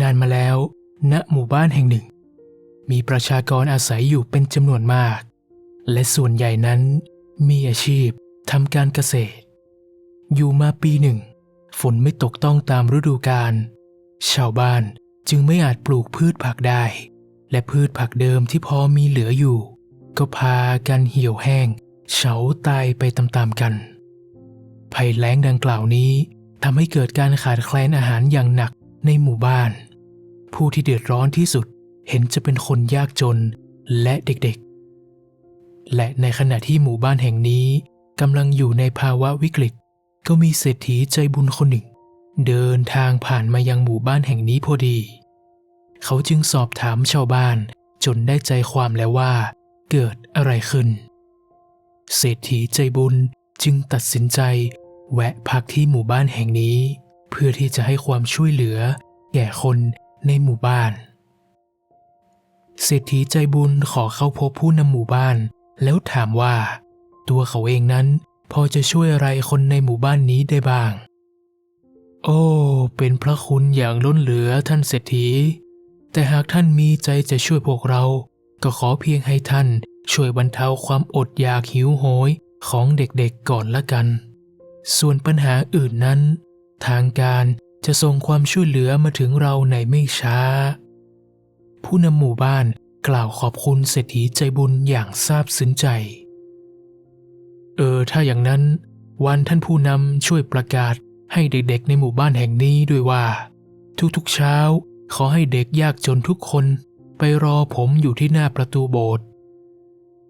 นานมาแล้ว ณหมู่บ้านแห่งหนึ่ง มีประชากรอาศัยอยู่เป็นจำนวนมาก และส่วนใหญ่นั้น มีอาชีพทำการเกษตร อยู่มาปีหนึ่ง ฝนไม่ตกต้องตามฤดูกาลชาวบ้านจึงไม่อาจปลูกพืชผักได้ และพืชผักเดิมที่พอมีเหลืออยู่ ก็พากันเหี่ยวแห้ง เฉาตายไปตามๆกัน ภัยแล้งดังกล่าวนี้ทำให้เกิดการขาดแคลนอาหารอย่างหนัก ในหมู่บ้าน ผู้ที่เดือดร้อนที่สุดเห็นจะเป็นคนยากจนและเด็กๆ และในขณะที่หมู่บ้านแห่งนี้กำลังอยู่ในภาวะวิกฤต ก็มีเศรษฐีใจบุญคนหนึ่ง เดินทางผ่านมายังหมู่บ้านแห่งนี้พอดี เขาจึงสอบถามชาวบ้านจนได้ใจความแล้วว่า เกิดอะไรขึ้น เศรษฐีใจบุญจึงตัดสินใจแวะพักที่หมู่บ้านแห่งนี้ เพื่อที่จะให้ความช่วยเหลือแก่คนในหมู่บ้าน เศรษฐีใจบุญขอเข้าพบผู้นำหมู่บ้าน แล้วถามว่า ตัวเขาเองนั้นพอจะช่วยอะไรคนในหมู่บ้านนี้ได้บ้าง โอ้ เป็นพระคุณอย่างล้นเหลือท่านเศรษฐี แต่หากท่านมีใจจะช่วยพวกเรา ก็ขอเพียงให้ท่านช่วยบรรเทาความอดอยากหิวโหยของเด็กๆก่อนละกัน ส่วนปัญหาอื่นนั้น ทางการจะส่งความช่วยเหลือมาถึงเราในไม่ช้า ผู้นำหมู่บ้านกล่าวขอบคุณเศรษฐีใจบุญอย่างซาบซึ้งใจ เออ ถ้าอย่างนั้น วันท่านผู้นำช่วยประกาศให้เด็กๆในหมู่บ้านแห่งนี้ด้วยว่า ทุกๆเช้า ขอให้เด็กยากจนทุกคนไปรอผมอยู่ที่หน้าประตูโบสถ์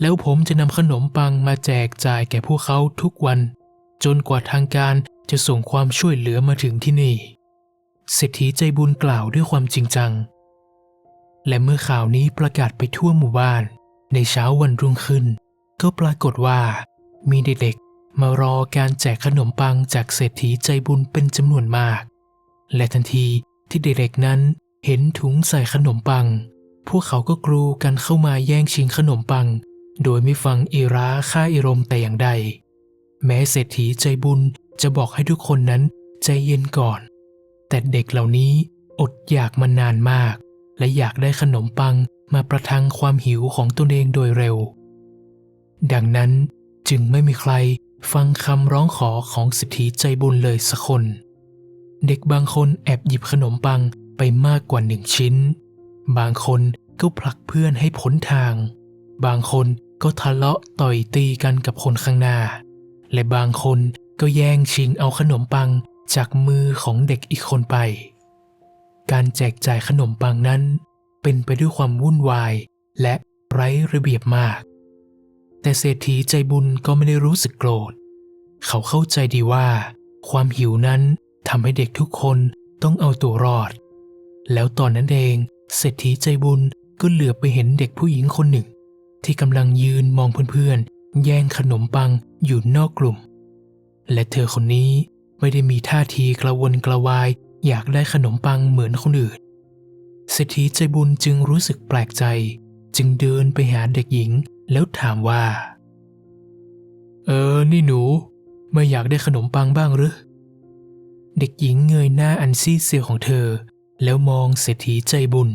แล้วผมจะนำขนมปังมาแจกจ่ายแก่พวกเขาทุกวัน จนกว่าทางการ จะส่งความช่วยเหลือมาถึงที่นี่ เศรษฐีใจบุญกล่าวด้วยความจริงจัง และเมื่อข่าวนี้ประกาศไปทั่วหมู่บ้าน ในเช้าวันรุ่งขึ้น ก็ปรากฏว่ามีเด็กๆมารอการแจกขนมปังจากเศรษฐีใจบุญเป็นจำนวนมาก และทันทีที่เด็กๆนั้นเห็นถุงใส่ขนมปัง พวกเขาก็กรูกันเข้ามาแย่งชิงขนมปัง โดยไม่ฟังอีราค่าอิรมแต่อย่างใด แม้เศรษฐีใจบุญ จะบอกให้ทุกคนนั้นใจเย็นก่อน แต่เด็กเหล่านี้อดอยากมานานมาก และอยากได้ขนมปังมาประทังความหิวของตนเองโดยเร็ว ดังนั้นจึงไม่มีใครฟังคำร้องขอของเศรษฐีใจบุญเลยสักคน เด็กบางคนแอบหยิบขนมปังไปมากกว่าหนึ่งชิ้น บางคนก็ผลักเพื่อนให้พ้นทาง บางคนก็ทะเลาะต่อยตีกันกับคนข้างหน้า และบางคน ก็แย่งชิงเอาขนมปังจากมือของเด็กอีกคนไป การแจกจ่ายขนมปังนั้น เป็นไปด้วยความวุ่นวายและไร้ระเบียบมาก แต่เศรษฐีใจบุญก็ไม่ได้รู้สึกโกรธ เขาเข้าใจดีว่า ความหิวนั้นทำให้เด็กทุกคนต้องเอาตัวรอด แล้วตอนนั้นเองเศรษฐีใจบุญก็เหลือบไปเห็นเด็กผู้หญิงคนหนึ่ง ที่กำลังยืนมองเพื่อนๆ แย่งขนมปังอยู่นอกกลุ่ม และเธอคนนี้ไม่ได้มีท่าทีกระวนกระวายอยากได้ขนมปังเหมือนคนอื่น เศรษฐีใจบุญจึงรู้สึกแปลกใจ จึงเดินไปหาเด็กหญิงแล้วถามว่า เออ นี่หนู ไม่อยากได้ขนมปังบ้างหรือ เด็กหญิงเงยหน้าอันซีเซียวของเธอ แล้วมองเศรษฐีใจบุญ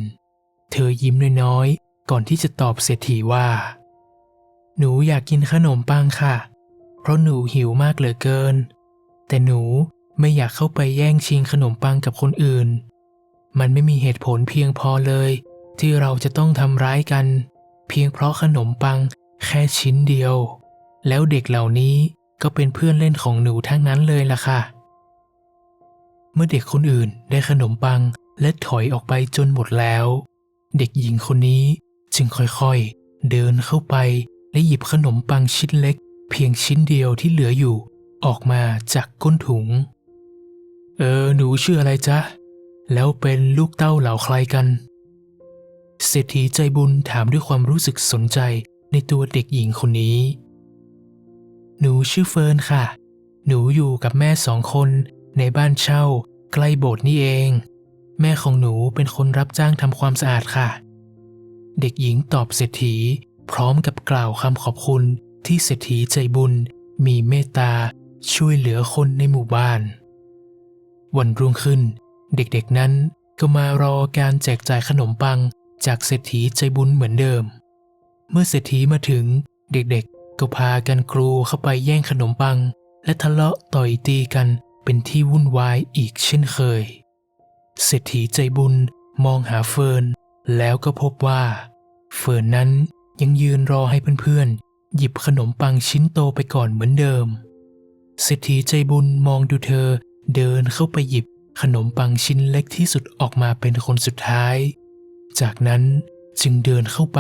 เธอยิ้มน้อยๆ ก่อนที่จะตอบเศรษฐีว่า หนูอยากกินขนมปังค่ะ เพราะหนูหิวมากเหลือเกิน แต่หนูไม่อยากเข้าไปแย่งชิงขนมปังกับคนอื่น มันไม่มีเหตุผลเพียงพอเลย ที่เราจะต้องทำร้ายกัน เพียงเพราะขนมปังแค่ชิ้นเดียว แล้วเด็กเหล่านี้ก็เป็นเพื่อนเล่นของหนูทั้งนั้นเลยล่ะค่ะ เมื่อเด็กคนอื่นได้ขนมปังและถอยออกไปจนหมดแล้ว เด็กหญิงคนนี้จึงค่อยๆ เดินเข้าไปและหยิบขนมปังชิ้นเล็ก เพียงชิ้นเดียวที่เหลืออยู่ ออกมาจากก้นถุง เออ หนูชื่ออะไรจ๊ะ แล้วเป็นลูกเต้าเหล่าใครกัน เศรษฐีใจบุญถามด้วยความรู้สึกสนใจในตัวเด็กหญิงคนนี้ หนูชื่อเฟิร์นค่ะ หนูอยู่กับแม่สองคนในบ้านเช่า ใกล้โบสถ์นี่เอง แม่ของหนูเป็นคนรับจ้างทำความสะอาดค่ะ เด็กหญิงตอบเศรษฐีพร้อมกับกล่าวคำขอบคุณ ที่เศรษฐีใจบุญมีเมตตาช่วยเหลือคนในหมู่บ้าน วันรุ่งขึ้น เด็กๆนั้นก็มารอการแจกจ่ายขนมปังจากเศรษฐีใจบุญเหมือนเดิม เมื่อเศรษฐีมาถึงเด็กๆ ก็พากันกรูเข้าไปแย่งขนมปัง และทะเลาะต่อยตีกันเป็นที่วุ่นวายอีกเช่นเคย เศรษฐีใจบุญมองหาเฟิร์นแล้วก็พบว่า เฟิร์นนั้นยังยืนรอให้เพื่อน หยิบขนมปังชิ้นโตไปก่อนเหมือนเดิม เศรษฐีใจบุญมองดูเธอเดินเข้าไปหยิบขนมปังชิ้นเล็กที่สุดออกมาเป็นคนสุดท้าย จากนั้นจึงเดินเข้าไป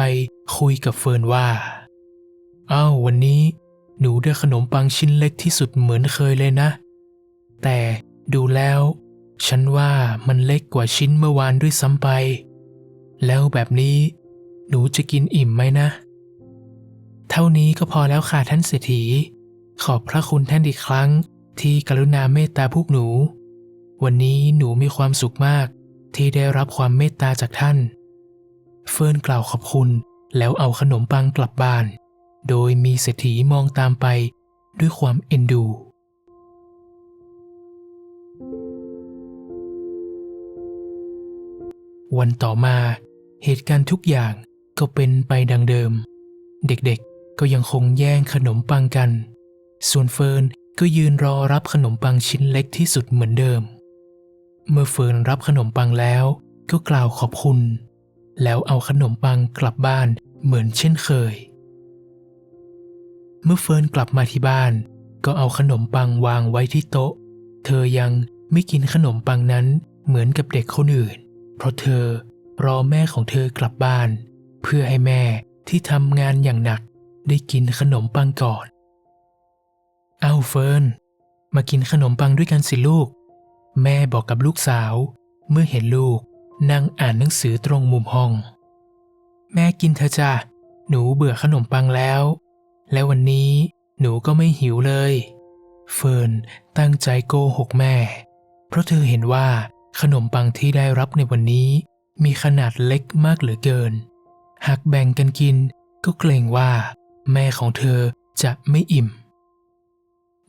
คุยกับเฟิร์นว่า อ้าววันนี้ หนูได้ขนมปังชิ้นเล็กที่สุดเหมือนเคยเลยนะ แต่ดูแล้ว ฉันว่ามันเล็กกว่าชิ้นเมื่อวานด้วยซ้ำไป แล้วแบบนี้ หนูจะกินอิ่มไหมนะ เท่านี้ก็พอแล้วค่ะท่านเศรษฐี ขอบพระคุณท่านอีกครั้ง ที่กรุณาเมตตาพวกหนู วันนี้หนูมีความสุขมาก ที่ได้รับความเมตตาจากท่าน เฟิร์นกล่าวขอบคุณ แล้วเอาขนมปังกลับบ้าน โดยมีเศรษฐีมองตามไปด้วยความเอ็นดูวันต่อมา เหตุการณ์ทุกอย่างก็เป็นไปดังเดิม เด็กๆ ก็ยังคงแย่งขนมปังกัน ส่วนเฟิร์นก็ยืนรอรับขนมปังชิ้นเล็กที่สุดเหมือนเดิม เมื่อเฟิร์นรับขนมปังแล้วก็กล่าวขอบคุณ แล้วเอาขนมปังกลับบ้านเหมือนเช่นเคย เมื่อเฟิร์นกลับมาที่บ้าน ก็เอาขนมปังวางไว้ที่โต๊ะ เธอยังไม่กินขนมปังนั้นเหมือนกับเด็กคนอื่น เพราะเธอรอแม่ของเธอกลับบ้าน เพื่อให้แม่ที่ทำงานอย่างหนัก ได้กินขนมปังก่อน เอาเฟิร์น มากินขนมปังด้วยกันสิลูก แม่บอกกับลูกสาว เมื่อเห็นลูกนั่งอ่านหนังสือตรงมุมห้อง แม่กินเธอะจ้ะ หนูเบื่อขนมปังแล้ว และวันนี้หนูก็ไม่หิวเลย เฟิร์นตั้งใจโกหกแม่ เพราะเธอเห็นว่าขนมปังที่ได้รับในวันนี้ มีขนาดเล็กมากเหลือเกิน หากแบ่งกันกินก็เกรงว่า แม่ของเธอจะไม่อิ่ม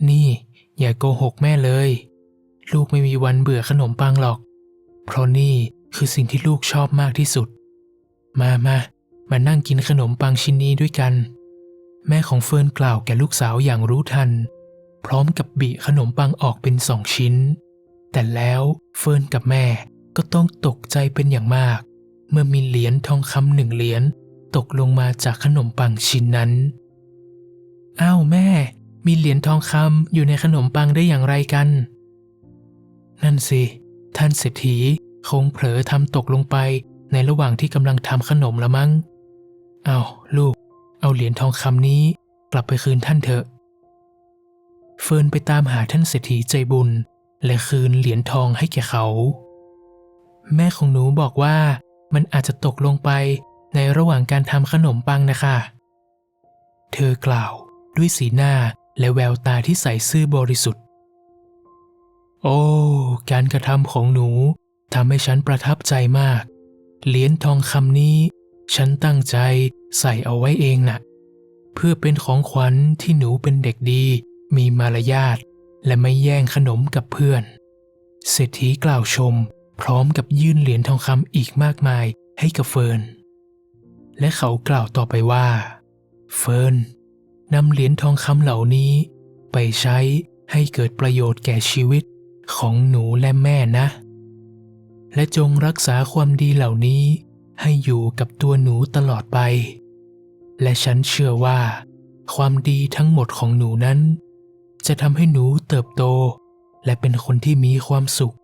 นี่อย่าโกหกแม่เลย ลูกไม่มีวันเบื่อขนมปังหรอก เพราะนี่คือสิ่งที่ลูกชอบมากที่สุด มามามานั่งกินขนมปังชิ้นนี้ด้วยกัน แม่ของเฟิร์นกล่าวแก่ลูกสาวอย่างรู้ทัน พร้อมกับบิขนมปังออกเป็นสองชิ้น แต่แล้วเฟิร์นกับแม่ก็ต้องตกใจเป็นอย่างมาก เมื่อมีเหรียญทองคำหนึ่งเหรียญ ตกลงมาจากขนมปังชิ้นนั้น อ้าวแม่ มีเหรียญทองคำอยู่ในขนมปังได้อย่างไรกัน นั่นสิ ท่านเศรษฐีคงเผลอทำตกลงไปในระหว่างที่กำลังทำขนมละมั้ง เอาลูก เอาเหรียญทองคำนี้ กลับไปคืนท่านเถอะ เฟิร์นไปตามหาท่านเศรษฐีใจบุญ และคืนเหรียญทองให้แก่เขา แม่ของหนูบอกว่ามันอาจจะตกลงไป ในระหว่างการทำขนมปังนะคะ เธอกล่าวด้วยสีหน้าและแววตาที่ใสซื่อบริสุทธิ์ โอ้ การกระทำของหนูทำให้ฉันประทับใจมาก เหรียญทองคำนี้ ฉันตั้งใจใส่เอาไว้เองนะ่ะ เพื่อเป็นของขวัญที่หนูเป็นเด็กดี มีมารยาท และไม่แย่งขนมกับเพื่อน เศรษฐีกล่าวชม พร้อมกับยื่นเหรียญทองคำอีกมากมายให้กับเฟิร์น และเขากล่าวต่อไปว่า เฟิร์นนำเหรียญทองคำเหล่านี้ ไปใช้ให้เกิดประโยชน์แก่ชีวิตของหนูและแม่นะ และจงรักษาความดีเหล่านี้ ให้อยู่กับตัวหนูตลอดไป และฉันเชื่อว่า ความดีทั้งหมดของหนูนั้น จะทำให้หนูเติบโต และเป็นคนที่มีความสุข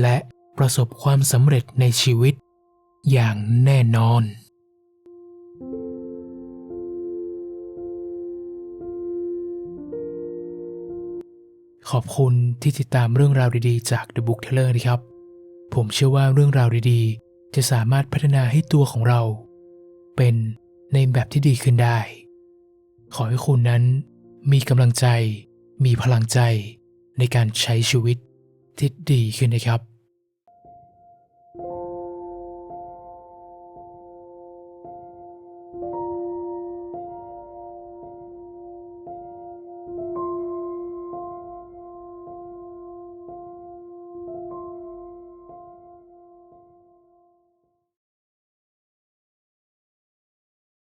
และประสบความสำเร็จในชีวิต อย่างแน่นอน ขอบคุณที่ติดตามเรื่องราวดีๆ จาก The Book Teller นะครับ ผมเชื่อว่าเรื่องราวดีๆ จะสามารถพัฒนาให้ตัวของเรา เป็นในแบบที่ดีขึ้นได้ ขอให้คุณนั้น มีกำลังใจ มีพลังใจ ในการใช้ชีวิตที่ดีขึ้นนะครับ